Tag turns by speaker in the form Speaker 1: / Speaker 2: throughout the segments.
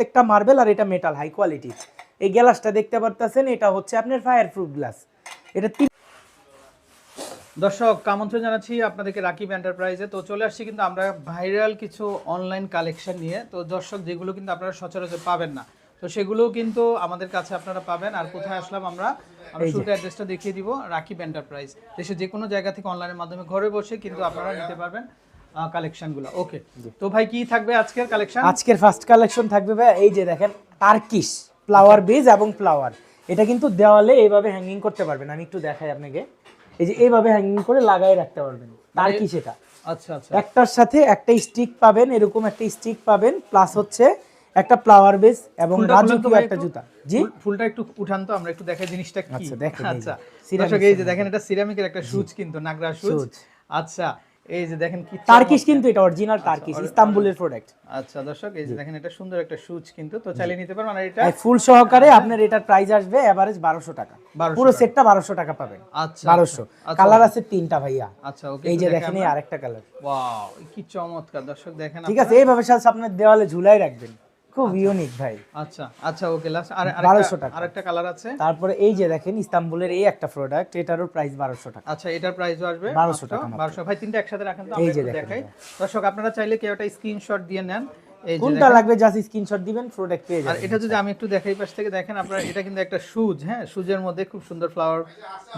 Speaker 1: প্রত্যেকটা মার্বেল আর এটা metal high কোয়ালিটির এই গ্লাসটা দেখতে পারতেছেন এটা হচ্ছে আপনার ফায়ার প্রুফ গ্লাস এটা
Speaker 2: দর্শক আমন্ত্রণ জানাচ্ছি আপনাদেরকে রাকিব এন্টারপ্রাইজে তো চলে আসছি কিন্তু আমরা ভাইরাল কিছু অনলাইন কালেকশন নিয়ে। তো দর্শক যেগুলো কিন্তু আপনারা সচরাচর পাবেন না। তো সেগুলোও কিন্তু আমাদের কাছে আপনারা পাবেন। আর কোথায় আসলাম আমরা? আমরা শুরুতে অ্যাড্রেসটা দেখিয়ে দিব রাকিব এন্টারপ্রাইজ দেশে যে কোনো জায়গা থেকে অনলাইনের মাধ্যমে ঘরে বসে কিন্তু আপনারা নিতে পারবেন। কালেকশনগুলো ওকে তো ভাই কি থাকবে আজকের কালেকশন
Speaker 1: আজকের ফার্স্ট কালেকশন থাকবে ভাই এই যে দেখেন টার্কিশ ফ্লাওয়ার বেজ এবং ফ্লাওয়ার এটা কিন্তু দেওয়ালে এইভাবে হ্যাঙ্গিং করতে পারবেন। আমি একটু দেখাই আপনাকে। এই যে এইভাবে হ্যাঙ্গিং করে লাগাই রাখতে পারবেন। টার্কিশ এটা।
Speaker 2: আচ্ছা আচ্ছা।
Speaker 1: একটার সাথে একটা স্টিক পাবেন এরকম একটা স্টিক পাবেন প্লাস হচ্ছে একটা ফ্লাওয়ার বেস এবং রাজকীয় একটা জুতা। জি?
Speaker 2: ফুলটা একটু উঠান তো আমরা একটু দেখাই জিনিসটা কি।
Speaker 1: আচ্ছা, দেখেন
Speaker 2: আচ্ছা। এই যে দেখেন এটা সিরামিকের একটা সুচ কিন্তু নাগরা সুচ। আচ্ছা। এই যে দেখেন কি
Speaker 1: টার্কিশ কিন্তু এটা অরিজিনাল টার্কিশ ইস্তাম্বুলের প্রোডাক্ট
Speaker 2: আচ্ছা দর্শক এই যে দেখেন এটা সুন্দর একটা সুচ কিন্তু তো চালিয়ে নিতে পারবেন। আর এটা
Speaker 1: ফুল সহকারে আপনার এটার প্রাইস আসবে এভারেজ বারোশো টাকা।
Speaker 2: 1200
Speaker 1: পুরো সেটটা বারোশো টাকা পাবেন।
Speaker 2: আচ্ছা
Speaker 1: বারোশো।
Speaker 2: আচ্ছা।
Speaker 1: কালার আছে তিনটা ভাইয়া।
Speaker 2: আচ্ছা ওকে
Speaker 1: এই যে দেখেন এই আরেকটা কালার
Speaker 2: ওয়াও কি চমৎকার। দর্শক দেখেন
Speaker 1: ঠিক আছে এইভাবে সাথে আপনার দেওয়ালে ঝুলাই রাখবেন। খুব ইউনিক ভাই।
Speaker 2: আচ্ছা আচ্ছা ওকে লাস্ট আর
Speaker 1: বারোশো টাকা।
Speaker 2: আরেকটা কালার আছে?
Speaker 1: তারপরে এই যে দেখেন ইস্তাম্বুলের এই একটা প্রোডাক্ট এটারও প্রাইস বারোশো টাকা।
Speaker 2: আচ্ছা এটার প্রাইসও আসবে
Speaker 1: বারোশো টাকা
Speaker 2: বারোশো। ভাই তিনটা একসাথে রাখেন তো
Speaker 1: এই যে
Speaker 2: দেখাই। দর্শক আপনারা চাইলে কেউ একটা স্ক্রিনশট দিয়ে নেন।
Speaker 1: কোনটা লাগবে? জাস্ট স্ক্রিনশট দিবেন প্রোডাক্ট পেয়ে
Speaker 2: আর এটা যদি আমি একটু দেখাই পাশ থেকে দেখেন আপনারা এটা কিন্তু একটা সুজ হ্যাঁ? সুজের মধ্যে খুব সুন্দর ফ্লাওয়ার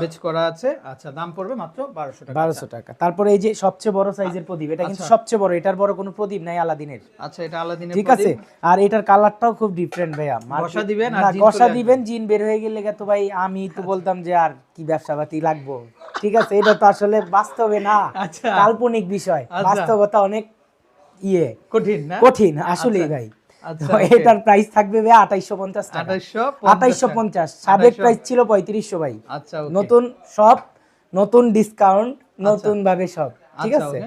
Speaker 2: বেচ করা আছে। আচ্ছা দাম পড়বে মাত্র বারোশো টাকা।
Speaker 1: বারোশো টাকা। তারপরে এই যে সবচেয়ে বড় সাইজের প্রদীপ এটা কিন্তু সবচেয়ে বড় এটার বড় কোনো প্রদীপ নাই আলাদিনের।
Speaker 2: আচ্ছা এটা আলাদিনের
Speaker 1: ঠিক আছে? আর এটার কালারটাও খুব ডিফারেন্ট ভাইয়া।
Speaker 2: ঘষা দিবেন আর চলে
Speaker 1: দিবেন জিন বের হয়ে গেলে তো ভাই আমি তো বলতাম যে আর কি ব্যবসাপাতি লাগবো। ঠিক আছে? এটা তো আসলে বাস্তবে না।
Speaker 2: আচ্ছা।
Speaker 1: কাল্পনিক বিষয়।
Speaker 2: আচ্ছা।
Speaker 1: বাস্তবতা অনেক ইয়ে
Speaker 2: কঠিন না?
Speaker 1: কঠিন আসলেই ভাই।
Speaker 2: আচ্ছা.
Speaker 1: এটার প্রাইস থাকবে ভাই আঠাইশো পঞ্চাশ আঠাইশো পঞ্চাশ সাবেক প্রাইস ছিল পঁয়ত্রিশশো ভাই।
Speaker 2: আচ্ছা
Speaker 1: নতুন সব নতুন ডিসকাউন্ট নতুন ভাবে সব ঠিক
Speaker 2: আচ্ছা,
Speaker 1: আছে?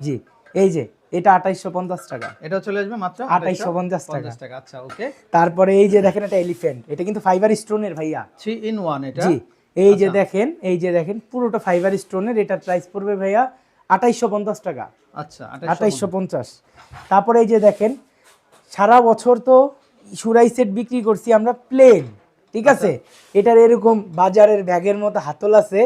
Speaker 1: জি এই যে এটা আঠাইশো পঞ্চাশ টাকা।
Speaker 2: এটা চলে আসবে মাত্র
Speaker 1: 2850 টাকা।
Speaker 2: 2850 টাকা। আচ্ছা ওকে
Speaker 1: তারপরে এই যে দেখেন এটা এলিফ্যান্ট এটা কিন্তু ফাইবার স্টোনের ভাইয়া।
Speaker 2: থ্রি ইন ওয়ান এটা।
Speaker 1: জি এই যে
Speaker 2: আচ্ছা।
Speaker 1: দেখেন এই যে দেখেন পুরোটা ফাইবার স্টোনের এটার প্রাইস পড়বে ভাইয়া আঠাইশো পঞ্চাশ টাকা।
Speaker 2: আচ্ছা
Speaker 1: আঠাইশো পঞ্চাশ। তারপরে এই যে দেখেন সারা বছর তো সুরাই সেট বিক্রি করছি আমরা প্লেন ঠিক আছে?
Speaker 2: আচ্ছা।
Speaker 1: এটার এরকম বাজারের ব্যাগের মতো হাতল আছে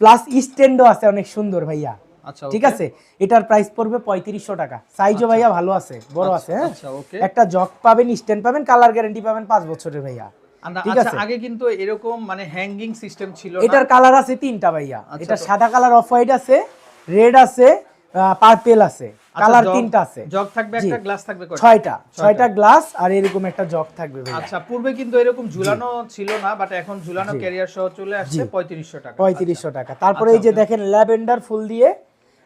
Speaker 1: প্লাস স্ট্যান্ডও আছে অনেক সুন্দর ভাইয়া
Speaker 2: আচ্ছা
Speaker 1: ঠিক আছে? এটার প্রাইস পড়বে পঁয়ত্রিশশো টাকা। সাইজও ভাইয়া ভালো আছে বড় আছে হ্যাঁ?
Speaker 2: আচ্ছা
Speaker 1: একটা জগ পাবেন স্ট্যান্ড পাবেন কালার গ্যারান্টি পাবেন পাঁচ বছরের ভাইয়া ঠিক
Speaker 2: আচ্ছা
Speaker 1: আছে।
Speaker 2: আগে কিন্তু এরকম মানে হ্যাঙ্গিং সিস্টেম ছিল
Speaker 1: এটার কালার আছে তিনটা ভাইয়া।
Speaker 2: আচ্ছা,
Speaker 1: এটা সাদা কালার অফ হোয়াইট আছে রেড আছে পার্পেল আছে
Speaker 2: আচ্ছা,
Speaker 1: কালার তিনটা আছে।
Speaker 2: জগ থাকবে একটা গ্লাস থাকবে কয়টা?
Speaker 1: ছয়টা ছয়টা। গ্লাস আর এরকম একটা জগ থাকবে
Speaker 2: আচ্ছা পূর্বে কিন্তু এরকম ঝুলানো ছিল না বাট এখন ঝুলানো ক্যারিয়ার সহ চলে আসছে পঁয়ত্রিশশো টাকা।
Speaker 1: পঁয়ত্রিশশো টাকা। তারপরে
Speaker 2: আচ্ছা,
Speaker 1: এই যে দেখেন ল্যাভেন্ডার ফুল দিয়ে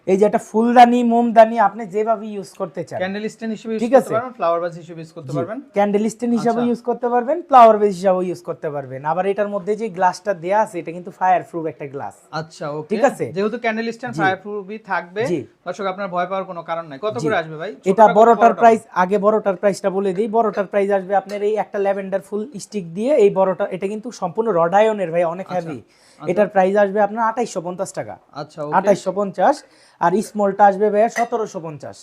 Speaker 1: এই যে একটা ফুলদানি মোমদানি আপনি যেভাবে ইউজ করতে চান।
Speaker 2: ক্যান্ডেল স্ট্যান্ড হিসেবে ইউজ
Speaker 1: ঠিক
Speaker 2: করতে
Speaker 1: আছে।
Speaker 2: পারবেন ফ্লাওয়ার ভাস হিসেবে ইউজ করতে পারবেন।
Speaker 1: ক্যান্ডেল স্ট্যান্ড হিসাবে
Speaker 2: আচ্ছা।
Speaker 1: ইউজ করতে পারবেন ফ্লাওয়ার বেস হিসাবে ইউজ করতে পারবেন। আবার এটার মধ্যে যে গ্লাসটা দেয়া আছে এটা কিন্তু ফায়ার প্রুফ একটা গ্লাস
Speaker 2: আচ্ছা ওকে
Speaker 1: ঠিক আছে।
Speaker 2: যেহেতু ক্যান্ডেল স্ট্যান্ড ফায়ার প্রুফই থাকবে দর্শক আপনার ভয় পাওয়ার কোনো কারণ নাই। কত করে আসবে ভাই?
Speaker 1: এটা বড়টার প্রাইস আগে বড়টার প্রাইসটা বলে দিই। বড়টার প্রাইস আসবে আপনার এই একটা ল্যাভেন্ডার ফুল স্টিক দিয়ে। এই বড়টা এটা কিন্তু সম্পূর্ণ রড রডায়নের ভাই অনেক হেভি এটার প্রাইস আসবে আপনার আঠাইশো পঞ্চাশ টাকা।
Speaker 2: আচ্ছা ওকে
Speaker 1: আঠাইশো পঞ্চাশ। আর স্মলটা আসবে ভাইয়া সতেরোশো পঞ্চাশ।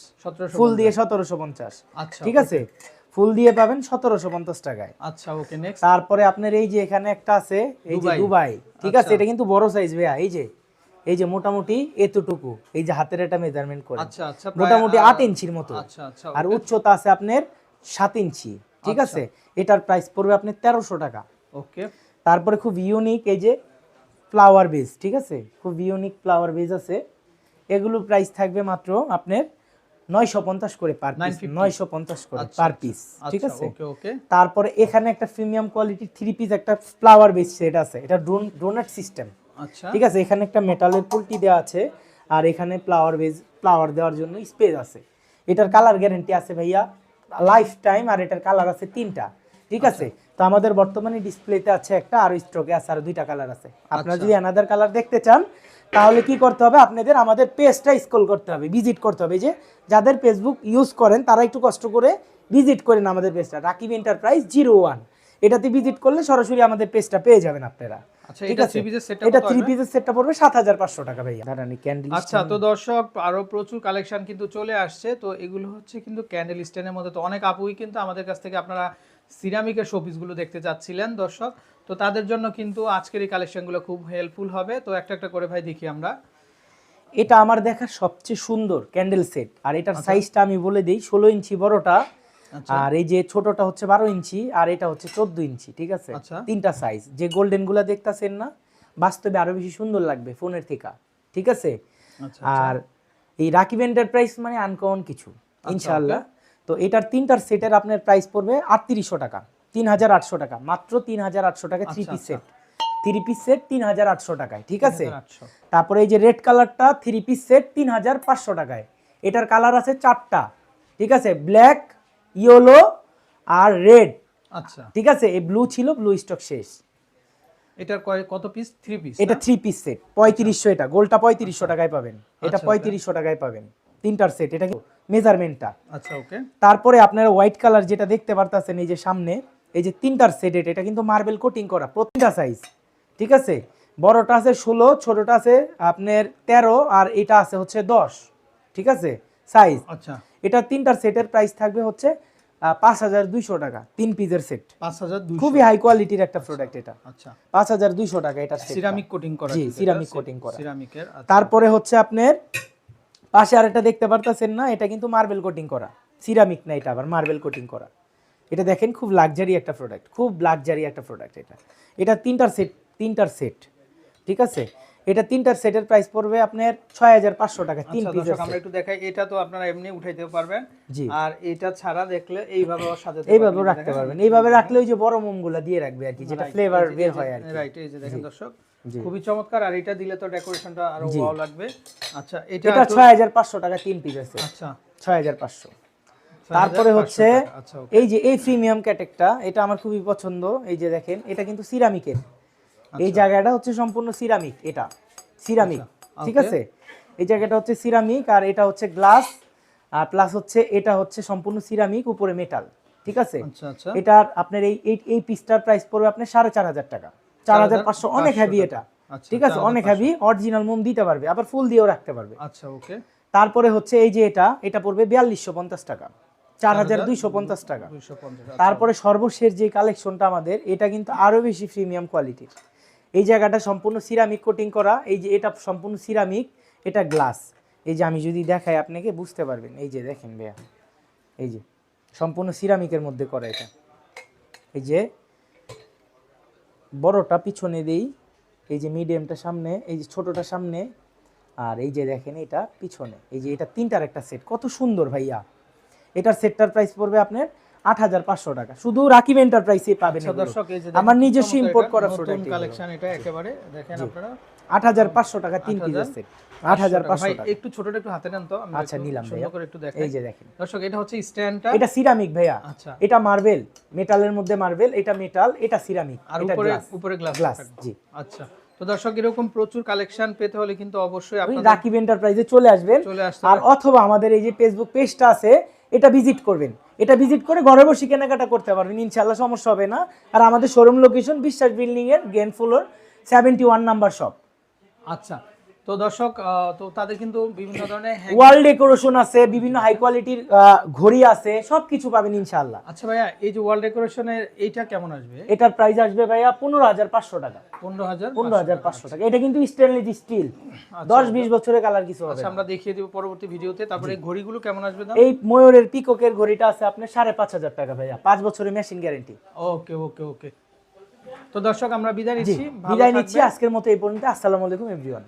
Speaker 1: ফুল দিয়ে সতেরোশো পঞ্চাশ।
Speaker 2: আচ্ছা
Speaker 1: ঠিক আছে? ফুল দিয়ে পাবেন সতেরোশো পঞ্চাশ টাকায়।
Speaker 2: আচ্ছা ওকে নেক্সট
Speaker 1: তারপরে আপনার এই যে এখানে একটা আছে এই যে
Speaker 2: দুবাই।
Speaker 1: ঠিক আছে?
Speaker 2: আচ্ছা।
Speaker 1: এটা কিন্তু বড় সাইজ ভাইয়া এই যে। এই যে মোটামুটি এতটুকু। এই যে হাতের এটা মেজারমেন্ট করে।
Speaker 2: আচ্ছা আচ্ছা
Speaker 1: মোটামুটি আট ইঞ্চির মতো।
Speaker 2: আচ্ছা আচ্ছা
Speaker 1: আর উচ্চতা আছে আপনার সাত ইঞ্চি। ঠিক
Speaker 2: আচ্ছা।
Speaker 1: আছে? এটার প্রাইস পড়বে আপনার তেরোশো টাকা।
Speaker 2: ওকে
Speaker 1: তারপরে খুব ইউনিক এই যে ফ্লাওয়ার বেস ঠিক আছে? খুব ইউনিক ফ্লাওয়ার বেস আছে। এগুলো প্রাইস থাকবে মাত্র আপনার নয়শো পঞ্চাশ করে পার পিস নয়শো পঞ্চাশ করে
Speaker 2: আচ্ছা,
Speaker 1: পার পিস ঠিক
Speaker 2: আচ্ছা
Speaker 1: আছে?
Speaker 2: ওকে ওকে।
Speaker 1: তারপরে এখানে একটা প্রিমিয়াম কোয়ালিটির থ্রি পিস একটা ফ্লাওয়ার বেস সেট আছে এটা ড্রোন ড্রোনেট সিস্টেম
Speaker 2: আচ্ছা।
Speaker 1: ঠিক আছে এখানে একটা মেটালের পুলটি দেওয়া আছে আর এখানে ফ্লাওয়ার বেজ ফ্লাওয়ার দেওয়ার জন্য স্পেস আছে। এটার কালার গ্যারেন্টি আছে ভাইয়া লাইফ টাইম আর এটার কালার আছে তিনটা। ঠিক আছে? তো আমাদের বর্তমানে ডিসপ্লেতে আছে একটা আর স্টকে আছে আর দুইটা কালার আছে। আপনারা
Speaker 2: আচ্ছা।
Speaker 1: যদি অ্যানাদার কালার দেখতে চান তাহলে কি করতে হবে? আপনাদের আমাদের পেজটা স্ক্রল করতে হবে ভিজিট করতে হবে। যে যাদের ফেসবুক ইউজ করেন তারা একটু কষ্ট করে ভিজিট করেন আমাদের পেজটা রাকিব এন্টারপ্রাইজ জিরো ওয়ান এটাতে ভিজিট করলে সরাসরি আমাদের পেজটা পেয়ে যাবেন আপনারা।
Speaker 2: আচ্ছা এটা থ্রি পিসের সেটটা
Speaker 1: এটা
Speaker 2: কত
Speaker 1: থ্রি
Speaker 2: আসবে?
Speaker 1: পিসের সেটটা পড়বে সাত হাজার পাঁচশো টাকা ভাইয়া। দাঁড়ানি ক্যান্ডেল
Speaker 2: আচ্ছা তো দর্শক আরও প্রচুর কালেকশন কিন্তু চলে আসছে। তো এগুলো হচ্ছে কিন্তু ক্যান্ডেল স্ট্যান্ডের মধ্যে তো অনেক আপুই কিন্তু আমাদের কাছ থেকে আপনারা সিরামিকের শোপিসগুলো দেখতে চাচ্ছিলেন দর্শক। তো তাদের জন্য কিন্তু আজকের এই কালেকশনগুলো খুব হেল্পফুল হবে। তো একটা একটা করে ভাই দেখি আমরা।
Speaker 1: এটা আমার দেখা সবচেয়ে সুন্দর ক্যান্ডেল সেট আর এটার সাইজটা আমি বলে দিই ষোলো ইঞ্চি বড়টা।
Speaker 2: আচ্ছা।
Speaker 1: আর এই যে ছোটটা হচ্ছে বারো ইঞ্চি আর এটা হচ্ছে চোদ্দ ইঞ্চি ঠিক আছে?
Speaker 2: আচ্ছা।
Speaker 1: তিনটা সাইজ যে গোল্ডেনগুলা দেখতাছেন না বাস্তবে আরও বেশি সুন্দর লাগবে ফোনের থেকে ঠিক আছে?
Speaker 2: আচ্ছা
Speaker 1: আর এই রাকিব এন্টারপ্রাইজ মানে আনকমন কিছু
Speaker 2: আচ্ছা,
Speaker 1: ইনশাআল্লাহ। তো এটার তিনটার সেটের আপনার প্রাইস পড়বে আটত্রিশশো টাকা তিন হাজার আটশো টাকা মাত্র তিন হাজার আটশো টাকা থ্রি
Speaker 2: আচ্ছা,
Speaker 1: পিস
Speaker 2: আচ্ছা।
Speaker 1: সেট থ্রি পিস সেট তিন হাজার আটশো টাকায় ঠিক আছে? তারপরে এই যে রেড কালারটা থ্রি পিস সেট তিন হাজার পাঁচশো টাকায়। এটার কালার আছে চারটা ঠিক আছে? ব্ল্যাক ইয়েলো আর রেড
Speaker 2: আচ্ছা।
Speaker 1: ঠিক আছে? এই ব্লু ছিল ব্লু স্টক শেষ।
Speaker 2: এটার কয় কত পিস থ্রি পিস
Speaker 1: এটা থ্রি পিস সেট পঁয়ত্রিশশো এটা গোলটা পঁয়ত্রিশশো টাকায় পাবেন। এটা
Speaker 2: আচ্ছা,
Speaker 1: পঁয়ত্রিশশো টাকায় পাবেন। তিনটার সেট এটা মেজারমেন্টটা
Speaker 2: আচ্ছা ওকে।
Speaker 1: তারপরে আপনারা হোয়াইট কালার যেটা দেখতে পারতেছেন এই যে সামনে এই যে তিনটার সেট এটা এটা কিন্তু মার্বেল কোটিং করা প্রতিটা সাইজ ঠিক আছে? বড়টা আছে ষোলো ছোটটা আছে আপনার তেরো আর এটা আছে হচ্ছে দশ ঠিক আছে? সাইজ
Speaker 2: আচ্ছা।
Speaker 1: এটা তিনটার সেটের প্রাইস থাকবে হচ্ছে পাঁচ হাজার দুইশো টাকা তিন পিসের সেট
Speaker 2: পাঁচ হাজার দুইশো।
Speaker 1: খুবই হাই কোয়ালিটির একটা প্রোডাক্ট এটা।
Speaker 2: আচ্ছা।
Speaker 1: পাঁচ হাজার দুইশো টাকা এটা
Speaker 2: সিরামিক কোটিং করা
Speaker 1: জি,
Speaker 2: এটা,
Speaker 1: ceramic করা।
Speaker 2: সিরামিকের আচ্ছা।
Speaker 1: তারপরে হচ্ছে আপনার পাশে আরেকটা দেখতে পারতেছেন না এটা কিন্তু মার্বেল কোটিং করা। সিরামিক না এটা আবার মার্বেল কোটিং করা। এটা দেখেন খুব লাক্সারি একটা প্রোডাক্ট খুব লাক্সারি একটা প্রোডাক্ট এটা। এটা তিনটার সেট তিনটার সেট ঠিক আছে? এটা তিনটার সেটের প্রাইস পড়বে আপনার ছয় হাজার পাঁচশো টাকা তিন
Speaker 2: আচ্ছা,
Speaker 1: পিসের
Speaker 2: আমরা একটু দেখাই এটা তো আপনারা এমনি উঠাইতে পারবেন।
Speaker 1: জি।
Speaker 2: আর এটা ছাড়া দেখলে এইভাবে সাজাতে
Speaker 1: এইভাবে রাখতে পারবেন। এইভাবে রাখলে ওই যে বড় মোমগুলা দিয়ে রাখবে আর কি যেটা ফ্লেভার বের হয় আর কি।
Speaker 2: রাইট এই যে দেখেন দর্শক। খুবই চমৎকার আর এটা দিলে তো ডেকোরেশনটা আরও ওয়াও লাগবে। আচ্ছা এটা
Speaker 1: এটা
Speaker 2: একটু-
Speaker 1: ছয় হাজার পাঁচশো টাকা তিন পিসের সেট
Speaker 2: আচ্ছা।
Speaker 1: ছয় হাজার পাঁচশো।
Speaker 2: 6500
Speaker 1: তারপরে হচ্ছে
Speaker 2: আচ্ছা।
Speaker 1: এই যে এই প্রিমিয়াম ক্যাটেকটা এটা আমার খুবই পছন্দ। এই যে দেখেন এটা কিন্তু সিরামিকের এই জায়গাটা হচ্ছে সম্পূর্ণ সিরামিক এটা। সিরামিক
Speaker 2: আচ্ছা,
Speaker 1: ঠিক আছে? এই জায়গাটা হচ্ছে সিরামিক আর এটা হচ্ছে গ্লাস আর প্লাস হচ্ছে এটা হচ্ছে সম্পূর্ণ সিরামিক উপরে মেটাল ঠিক আছে?
Speaker 2: আচ্ছা আচ্ছা।
Speaker 1: এটার আপনার এই এই এই পিসটার প্রাইস পড়বে আপনার সাড়ে চার হাজার টাকা। চার হাজার পাঁচশো অনেক হেভি এটা।
Speaker 2: আচ্ছা,
Speaker 1: ঠিক আছে? অনেক হেভি অরিজিনাল মোম দিতে পারবে আবার ফুল দিয়েও রাখতে পারবে।
Speaker 2: আচ্ছা ওকে
Speaker 1: তারপরে হচ্ছে এই যে এটা এটা পড়বে বিয়াল্লিশশো পঞ্চাশ টাকা। চার হাজার দুইশো পঞ্চাশ টাকা। তারপরে সর্বশেষ যে কালেকশনটা আমাদের এটা কিন্তু আরও বেশি প্রিমিয়াম কোয়ালিটির এই জায়গাটা সম্পূর্ণ সিরামিক কোটিং করা এই যে এটা সম্পূর্ণ সিরামিক এটা গ্লাস এই যে আমি যদি দেখাই আপনাকে বুঝতে পারবেন। এই যে দেখেন ভাইয়া এই যে সম্পূর্ণ সিরামিকের মধ্যে করা এটা। এই যে বড়টা পিছনে দেই এই যে মিডিয়ামটা সামনে এই যে ছোটটা সামনে আর এই যে দেখেন এটা পিছনে। এই যে এটা তিনটার একটা সেট কত সুন্দর ভাইয়া। এটার সেটটার প্রাইস পড়বে আপনার আট হাজার পাঁচশো টাকা। শুধু রাকিব এন্টারপ্রাইসে পাবেন
Speaker 2: আচ্ছা দর্শক যে
Speaker 1: আমার নিজস্ব ইম্পোর্ট করা প্রোডাক্ট
Speaker 2: কালেকশন এটা একেবারে দেখেন আপনারা।
Speaker 1: আট হাজার পাঁচশো টাকা তিন পিসের সেট আট হাজার পাঁচশো
Speaker 2: একটু ছোটটা একটু হাতে নেন তো
Speaker 1: আচ্ছা, নিলাম ভাইয়া।
Speaker 2: করে একটু দেখাই।
Speaker 1: এই যে দেখেন।
Speaker 2: দর্শক এটা হচ্ছে স্ট্যান্ডটা।
Speaker 1: এটা সিরামিক ভাইয়া।
Speaker 2: আচ্ছা।
Speaker 1: এটা মার্বেল মেটালের মধ্যে মার্বেল এটা মেটাল এটা সিরামিক
Speaker 2: আর উপরে উপরে গ্লাস
Speaker 1: গ্লাস জি।
Speaker 2: আচ্ছা। তো দর্শক এরকম প্রচুর কালেকশন পেতে হলে কিন্তু অবশ্যই
Speaker 1: আপনি রাকিব এন্টারপ্রাইজে চলে আসবেন। আর অথবা আমাদের এই যে ফেসবুক পেজটা আছে এটা ভিজিট করবেন। এটা ভিজিট করে ঘরে বসে কেনাকাটা করতে পারবেন। ইনশাল্লাহ সমস্যা হবে না। আর আমাদের শোরুম লোকেশন বিশ্বাস বিল্ডিং এর ground floor seventy one number shop
Speaker 2: আচ্ছা। তো দর্শক তো তাদের কিন্তু বিভিন্ন ধরনের
Speaker 1: ওয়াল ডেকোরেশন আছে বিভিন্ন হাই কোয়ালিটির ঘড়ি আছে সবকিছু পাবেন ইনশাল্লাহ
Speaker 2: আচ্ছা ভাইয়া এই যে ওয়াল ডেকোরেশনের এইটা কেমন আসবে?
Speaker 1: এটার প্রাইস আসবে ভাইয়া পনেরো হাজার পাঁচশো টাকা।
Speaker 2: পনেরো হাজার
Speaker 1: পনেরো হাজার পাঁচশো টাকা। এটা কিন্তু স্টেনলেস স্টিল দশ বিশ বছরের কালার কিছু হবে
Speaker 2: আচ্ছা আমরা দেখিয়ে দিব পরবর্তী ভিডিওতে। তারপরে এই ঘড়িগুলো কেমন আসবে
Speaker 1: এই ময়ূরের পিককের ঘড়িটা আছে আপনার সাড়ে পাঁচ হাজার টাকা ভাইয়া। পাঁচ বছরের মেশিন গ্যারেন্টি
Speaker 2: ওকে ওকে ওকে। তো দর্শক আমরা বিদায় নিচ্ছি।
Speaker 1: বিদায় নিচ্ছি। আজকের মতো এই পর্যন্ত। আসসালামু আলাইকুম এভরিওয়ান